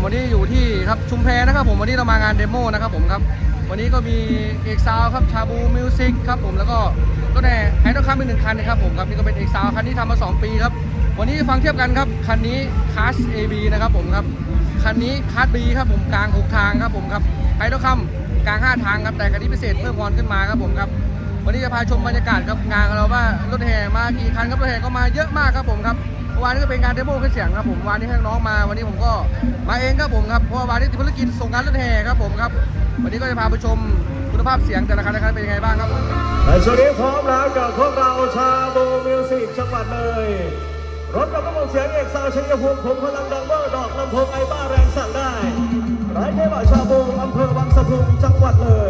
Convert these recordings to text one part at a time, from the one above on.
ผมวันนี้อยู่ที่ครับชุมแพนะครับผมวันนี้เรามางานเดโมนะครับผมครับวันนี้ก็มีเอกซาวครับชาบูมิวสิกครับผมแล้วก็ก็แน่ไฮดรอคัมอีกหนึ่งคันนะครับผมครับนี่ก็เป็นเอกซาวคันนี้ทำมา 2 ปีครับวันนี้ฟังเทียบกันครับคันนี้คาส AB นะครับผมครับคันนี้คาส B ครับผมกลาง 6 ทางครับผมครับไฮดรอคัมกลาง 5 ทางครับแต่คันนี้พิเศษเพิ่มพรขึ้นมาครับผมครับวันนี้จะพาชมบรรยากาศครับงานของเราว่ารถแห่มากี่คันครับรถแห่ก็มาเยอะมากครับผมครับ วานนี้ก็เป็นการเดโมขึ้นเสียงครับผมวันนี้ให้น้องมาวันนี้ผมก็มาเองครับผมครับเพราะว่าวันนี้ติดภารกิจส่งงานรถแห่ครับผมครับ วันนี้ก็จะพาไปชมคุณภาพเสียงแต่ละคันนะครับเป็นยังไงบ้างครับผมในช่วงนี้พร้อมแล้วกับพวกเราชาบูมิวสิกจังหวัดเลยรถกับระบบเสียงเอกสาวชัยภูมิผมพลังดังเบอร์ดอกลำโพงไอบ้าแรงสั่งได้ร้ายเทวะชาบูอำเภอวังสะพุงจังหวัดเลย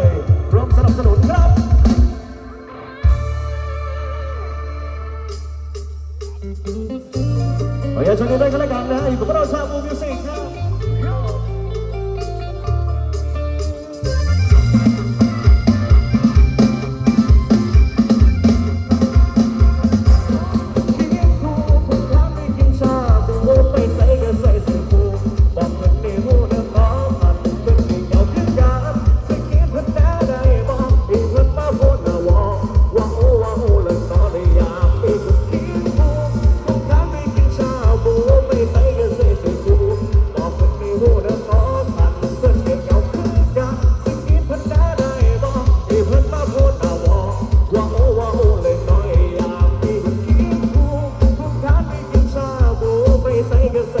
ขออย่าชมกันด้วยกันแล้วกันนะอยู่กับพวกเราชาบูมิวสิกครับ ใส่ก็ใส่